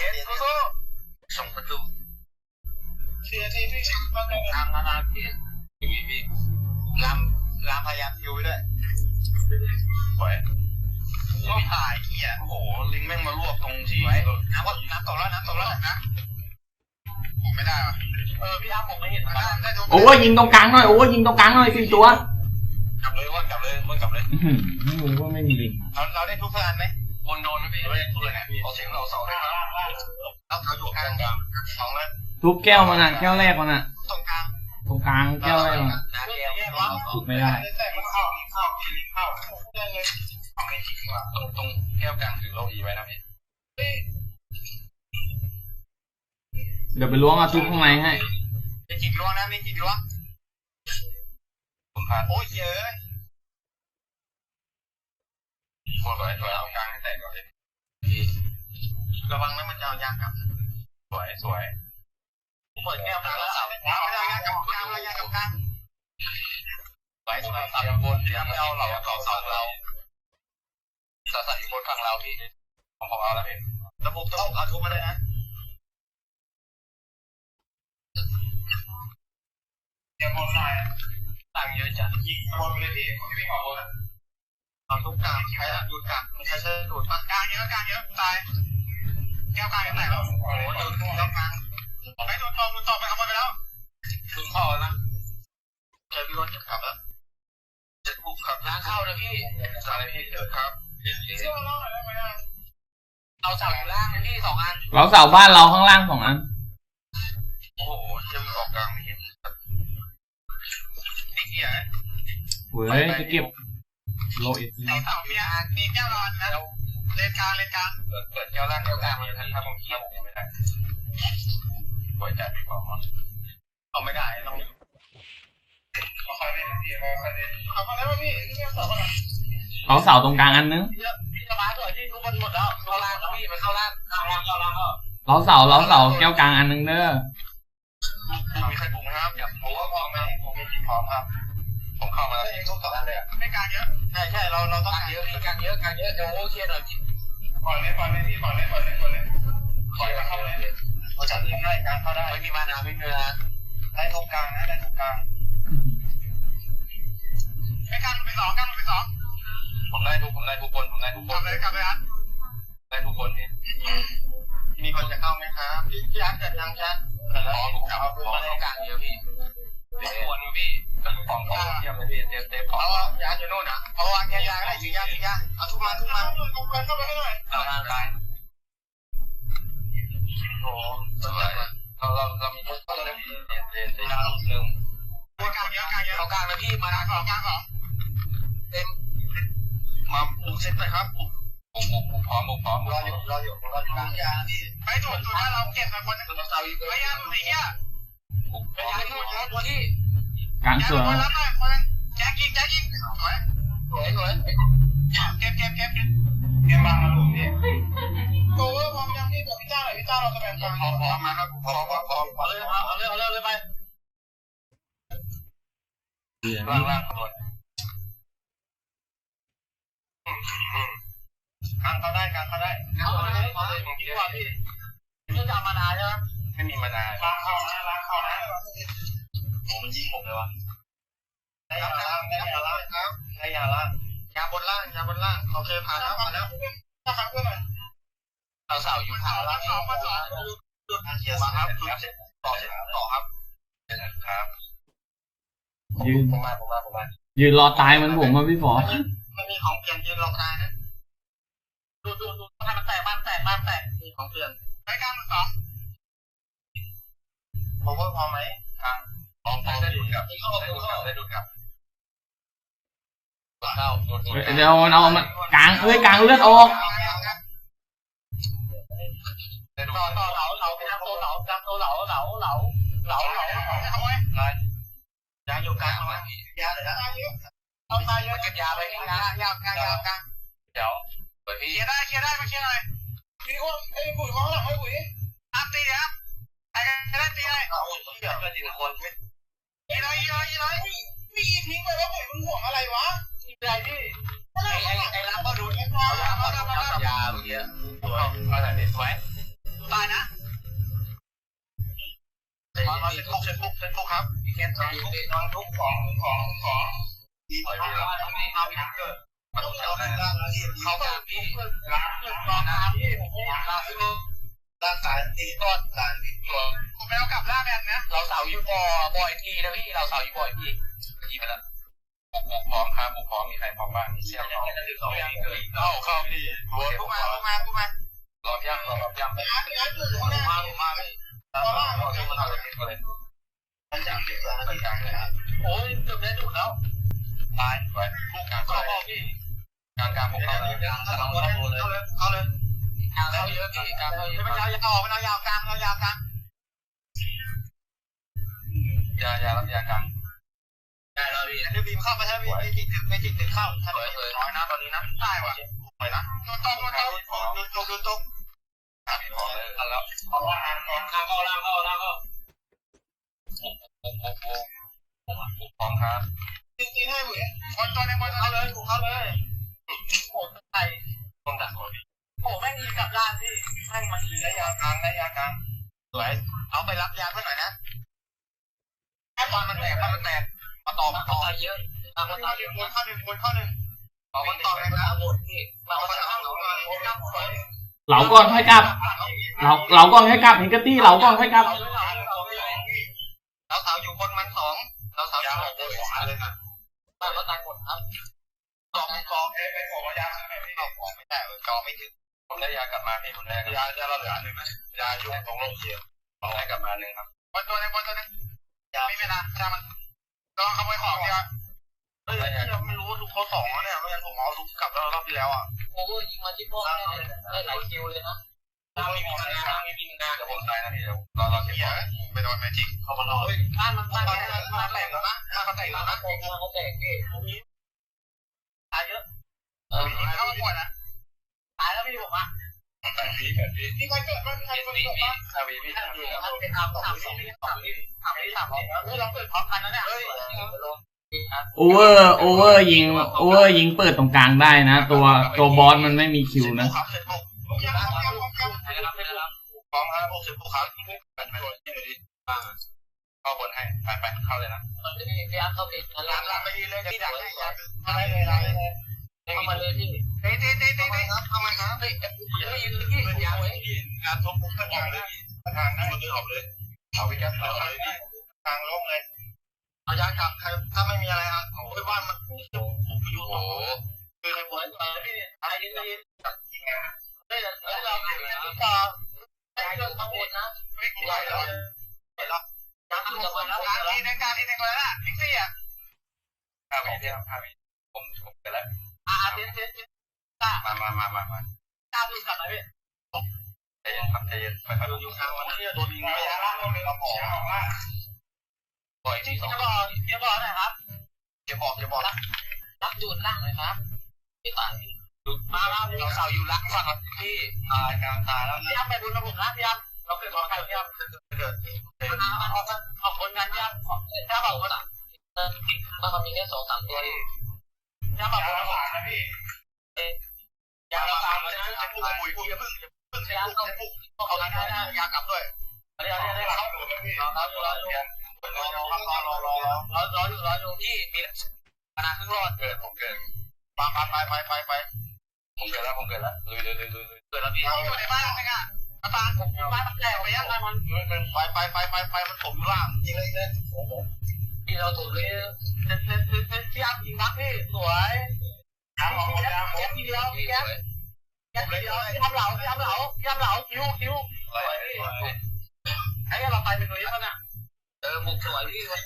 เห็นสู้ๆส่งประตูเชียร์ที่ที่บ้านกันทางนานาเขตอย่างนี้พี่รามรามพยายามคิวไปด้วยไหวไม่ถ่ายเกียโอ้โหลิงแม่งมารวบตรงที่น้ำก็น้ำตกแล้วน้ำตกแล้วนะผมไม่ได้ว่ะเออพี่อ้ำผมไม่เห็นมันได้ได้ดูโอ้ยยิงตรงกลางหน่อยโอ้ยยิงตรงกลางหน่อยสิบตัวกลับเลยว่ากลับเลยว่ากลับเลยอื้อหือไม่รู้ว่าไม่มีลิงเราเราได้ทุกพลานไหม บนโดนไหมพี่ไม่ได้ทุกเลยนะเอาเสียงเราเสาได้ครับเราเขาอยู่กลางกลางสองแล้วทุบแก้วมันอะแก้วแรกมันอะตรงกลางตรงกลางแก้วแรกมันอะนาแก้วทุบไม่ได้แต่มันเข้าเข้าทีลิงเข้าได้เลยเอาไม่จริงว่ะตรงตรงแก้วกลางถือโลอีไว้นะพี่เดี๋ยวไปล้วงเอาทุบข้างในให้มีกี่ล้วงนะมีกี่ล้วงผมผ่านโอ้ยเยอะโคตรสวยสวยเอากลางให้แตกก่อนเลยพี่ ระวังนะมันจะเอายางกลับสวยสวยเปิดแก้วกลางแล้วเสาไม่ได้ยางกลับกลางเลยยางกลับกลางไปสวยสับบนที่ไม่เอาเราเราเสาเราเสาสัอยู่บนฝั่งเราพี่ผมผมเอาแล้วพี่ระบบต้องเอาทุบมาเลยนะเดี๋ยวบนหน่อยตังเยอะจัดยิงบนเลยพี่พี่วิ่งออกบนเอาทุกกลางใช้ดูดกลางใช้ใช้ดูดกลางเยอะกลางเยอะตาย แก้วกลางยังไงแล้วโอ้โหดูดแก้วกลางไปดูดต่อดูดต่อไปขโมยไปแล้วถึงคอนะเจอพี่รถจะขับแล้วจะบุกขับล้างเข้านะพี่อะไรพี่เดือดครับเชื่อเราหน่อยได้ไหมเอาเสาอยู่ล่างพี่สองอันเราเสาบ้านเราข้างล่างสองอันโอ้โหจะมีออกกลางไม่เห็นนี่เกียร์เว้ยจะเก็บโลอิสเอาเสาเมียมีแก้วร้อนนะ เลนกลางเลนกลางเปิดเปิดแก้วล่างแก้วกลางเลยถ้าผมเคี่ยวผมไม่ได้ป่วยใจไม่พอเอาไม่ได้ต้องค่อยเล่นพี่ค่อยเล่นเอามาแล้วพี่พี่สองคนเราเสาตรงกลางอันนึงพี่สมาร์ทเลยที่ทุกคนหมดแล้วเข้าล่างแล้วพี่มันเข้าล่างเข้าล่างเข้าล่างก็เราเสาเราเสาแก้วกลางอันนึงเด้อมีใครปรุงนะครับอย่าผมว่าพร้อมไหมผมมีที่พร้อมครับผมเข้ามาแล้วเองทุกสองเลยไม่กลางเยอะใช่ใช่เราเราต้องกลางเยอะพี่กลางเยอะกลางเยอะเดี๋ยวโอ้เชียร์หน่อย ปล่อยเลยปล่อยเลยพี่ปล่อยเลยปล่อยเลยปล่อยเลยปล่อยเข้าเลยเราจัดทีมได้กลางเข้าได้ไม่มีมานาไม่มีเวลาได้ตรงกลางนะได้ตรงกลางไม่กลางไปสองกลางไปสองผมได้ทุกผมได้ทุกคนผมได้ทุกคนกลับเลยกลับเลยอันได้ทุกคนนี่มีคนจะเข้าไหมครับพี่พี่อันเกิดยังชัดขอผมกลับขอตรงกลางเดียวพี่เดี๋ยววนพี่ของของเทียบเลยพี่เต็มเต็มของเอายาอยู่โน่นอะเอาวางแค่ยาได้ถือยาถือยา เอาทุกมันทุกมันเอาเข้าไปให้หน่อยเอาทางกายโอ้สวยเราเราเรามีทุกคนเลยพี่เรียนเรียนเรียนเริ่มตัวกลางเยอะกลางเยอะกลางนะพี่มาทางออกกลางออกเต็มมาปุกเซ็ตไปครับปุกปุกปุกปุกพร้อมปุกพร้อมรออยู่รออยู่รออยู่กลางยาพี่ไปจุดจุดให้เราเก็บมาคนนึงตัวเสาอีกไม่ยากตรงนี้อะปุกไปยาจุดตัวที่กลางยาสจุวดยคนรับหน่อยคนแจ็คยิงแจ็คยิงสวยสวยสวย เก็บเก็บเก็บเกมบางมาหลุมพี่โกเวอร์พร้อมยังพี่บอกพี่จ้าหน่อยพี่จ้าเราจะแบ่งพร้อมพร้อมพร้อมมาครับพร้อมพร้อมพร้อมเอาเลยเอาเลยเอาเลยเลยไปล่างล่างขบวนกลางเขาได้กลางเขาได้กลางเขาได้ผมคิดว่าพี่พี่จะมานาใช่ไหมไม่มีมานาล้างเข้านะล้างเข้านะผมมันยิงผมเลยวะได้ยาล่างได้ยาล่างครับได้ยาล่าง ยาบนล่างยาบนล่างโอเคผ่านแล้วผ่านแล้วถ้าครั้งก็หน่อยเราเสาอยู่ผ่านแล้วสองมาสองจุดเกียร์มาครับต่อต่อครับครับ ยืนผมมาผมมาผมมายืนรอตายเหมันผมมาพี่ฝอมันมีของเปลี่ยนยืนรอตายนะดูดูดูให้มันแตกบ้านแตกบ้านแตกมีของเปลี่ยนไปกลางมือสองพอพอไหมทางพอพอได้ดูดกลับได้ดูดกลับได้ดูดกลับ เข้าดูดเดี๋ยวเอามันกลางเอ้ยกลางเลือดออกได้ดูต่อต่อเหลาเหลาไปทำตัวเหลาทำตัวเหลาเหลาเหลาเหลาเหลาเอาไว้ยาอยู่กลางเอาไว้ยาเลยนะเอาตายเยอะเก็บยาไปที่ยายายายากลางเดี๋ยวเปิดพี่เคลียร์ได้เคลียร์ได้ไปเคลียร์หน่อยพี่อ้วนไอ้ปุ๋ยของหลังไอ้ปุ๋ยอัพตีครับไอ้ได้ตีเลยเอาเดี๋ยวก็ทีละคนยี่เลยยี่เลยยี่เลยมีทิ้งไปว่าปุ๋ยมึงห่วงอะไรวะ ยี่เลยพี่ไอ้ไอ้ไอ้รับก็ดูเอายาเอายาเอายาเมื่อกี้ตัวเอาแต่เด็ดไว้ตามามาเซ็ตปุ๊กเซ็ตปุ๊กเซ็ตปุ๊กครับพี่แกนทำทุกทุกของของของดีล่อยพี่แล้วตรงนี้เอาพี่เกิดมาต้องเราเจ้าได้ได้ร่างแล้วที่เขาเขาจะพี่ล้างเงินสารตีก้อนสารตีตัวกูไม่เอากลับล่าแมนนะ เราเสาอยู่บ่อบ่อยทีนะพี่ เราเสาอยู่บ่อยทีทีไปแล้ว พร้อมครับบุกพร้อมมีใครพร้อมบ้างเสียบพร้อมเข้าเข้าพี่บัวกูมากูมากูมาลองย่างลองย่างอาร์ตอาร์ตอยู่ข้างหน้ามาผมมาพี่ตามมาเราจะมาอะไรกันเลยมันจะเป็นอะไรกลางเลยนะโอ้ยเกือบได้ดูแล้วตายไปลูกกลางเข้าพี่กางกางพวกเขาเลยกลางเข้าเลยเข้าเลยเข้าเลยกางเข้าเยอะพี่กางเข้าเยอะมันยาวยาวมันยาวกลางยาวกลางยายารับยากลาง ได้แล้วพี่เดี๋ยวบีมเข้ามาถ้าบีมไม่จิกถึงไม่จิกถึงเข้าถ้าสวยสวยน้อยนะตอนนี้นะได้ว่ะสวยนะตัวตรงตัวตรงดูดูดูตรงหาพี่พอเลยกันแล้วเข้าล่างเข้าล่างเข้าล่างเข้าบุกบุกบุกบุกบุกพร้อมครับจริงๆให้บุ๋ยคนตัวในคนเข้าเลยบุกเข้าเลยโอ้ไทยต้องดักก่อนพี่โอ้แม่งยิงกลับด้านพี่แม่งมันยิงได้ยากลางได้ยากลางสวยเอาไปรับยาเพื่อนหน่อยนะแค่บอลมันแตกบอลมันแตก มาต่อมาต่อเยอะมาต่อหนึ่งคนเข้าหนึ่งคนเข้าหนึ่งเอามันต่อเลยนะหมดพี่มาต่อเข้าหนึ่งคนเข้าหนึ่งเหลาก่อนค่อยกลับเหลาเหลาก่อนค่อยกลับเห็นกะตี้เหลาก่อนค่อยกลับเราเสาอยู่บนมันสองเราเสาอยู่บนขวาเลยนะบ้านเราตายหมดครับกองกองเอ้เป็นของยาใช่ไหมพี่ของไม่ได้กองไม่ถึงผมได้ยากลับมาพี่ผมได้ยาจะเราเหลืออันนึงไหมยายุ่งตรงลงเยียบเราได้กลับมาหนึ่งครับคนตัวนึงคนตัวนึงอย่าไม่เป็นไรถ้ามัน ก็ขโมยของเนี่ยเฮ้ยยังไม่รู้ว่าลูกเขาสองเนี่ยไม่งั้นผมเอาลูกกลับแล้วรอบที่แล้วอะโอ้ยยิงมาที่พวกได้หลายคิวเลยนะถ้าไม่มีนะถ้าไม่มีนะเดี๋ยวผมตายนะพี่เดี๋ยวเราเราเก็บเหี้ยไปโดนแมจิกเขามานอนบ้านมันบ้าบ้านนบ้านแตกแล้วนะบ้านเขาแตกแล้วนะแตกเขาแตกพี่ตายเยอะเออเข้าหมดนะตายแล้วพี่ผมอะ แปดวิแปดวินี่ใครเกิดบ้างใครเกิดบ้างห้าวิพี่ถ้าอยู่ถ้าเป็นอาร์มสามสองสองถามที่ถามเฮ้ยเราเกิดพร้อมกันนะเนี่ยเฮ้ยโอเวอร์โอเวอร์ยิงโอเวอร์ยิงเปิดตรงกลางได้นะ ตัวตัวบอสมันไม่มีคิวนะครับเสร็จปุ๊บยังยังยังไม่รับไม่รับพร้อมครับเสร็จปุ๊บครับเป็นไปที่ไหนดีเข้าบนให้ไปไปเข้าเลยนะมันจะมีพี่อาร์เข้าไปนะร้านร้านไปเลยที่ดักให้อะไรเลยอะไรเลย เข้ามาเลยพี่เต้เต้เต้เต้เต้ครับทำไมครับเฮ้ยไม่ยืนพี่เป็นยาไว้งานทบปุ๊บก็ทางเลยทางนั้นมันออกเลยเอาไปแก๊ปเอาเอาเลยนี่ทางลงเลยเอายากลับใครถ้าไม่มีอะไรอะโอ้ยบ้านมันผมไปอยู่โอ้ต่อโหคือใครปวดพี่อะไรยินดีจริงนะเฮ้ยเราไม่ได้ต่อไม่เกินข้างบนนะไม่กลัวเลยเห็นแล้วน้ำจะมาแล้วการทีนึงการทีนึงเลยล่ะพิกซี่อะห้าวิพี่ห้าวิผมผมเกิดแล้ว อ่าเต้นเต้นเต้นมามามามามาตามดูกันหน่อยพี่ใจเย็นครับใจเย็นค่อยๆอยู่ทางมันที่โดนยิงไปยาล่างมันเป็นกระป๋องว่าปล่อยทีสองจะบอกจะบอกหน่อยครับอย่าบอกอย่าบอกรับจูนล่างหน่อยครับพี่ตันมามาเราเสาอยู่ล่างฝั่งที่ตายกลางตายแล้วพี่อาร์ไปบุญระบบนะพี่อาร์เราเคยบอกกันพี่อาร์เกิดมามาออกกันออกคนกันพี่อาร์ถ้าบอกว่าเออมันมีแค่สองสามตัว ยาบาหวานนะพี่ยาบาเลยนะจะปุ๊บปุ๋ยปุ๋ยอย่าพึ่งอย่าพึ่งอย่าพึ่งอย่าพึ่งเขาได้นะยากลับด้วยเดี๋ยวเดี๋ยวเดี๋ยวเข้าหนูเลยพี่รอรอรอรอรอรอรอรอรอรอรอรออยู่รออยู่พี่มีขนาดครึ่งรอดเกิดผมเกิดไปไปไปไปไปผมเกิดแล้วผมเกิดแล้วลุยลุยลุยลุยเกิดแล้วพี่อยู่ในบ้านไหมอะกระตาผมอยู่บ้านมันแตกไปยังไงมันไปไปไปไปไปมันถมอยู่ล่างยิงเลยเลยพี่เราถูกเลยเซ็ตเซ็ตเซ็ตเซ็ตที่อัพยิงนักพี่สวยยางของยางผมทีเดียวพี่แก๊ปแก๊ปเดียวพี่ทำเห ลาพี่ทำเหลาพี่ทำเหลาคิ้วคิ้วไล่ไอ้เราไปเป็นหน่วยยังไงเออบุกสวยพี่วัน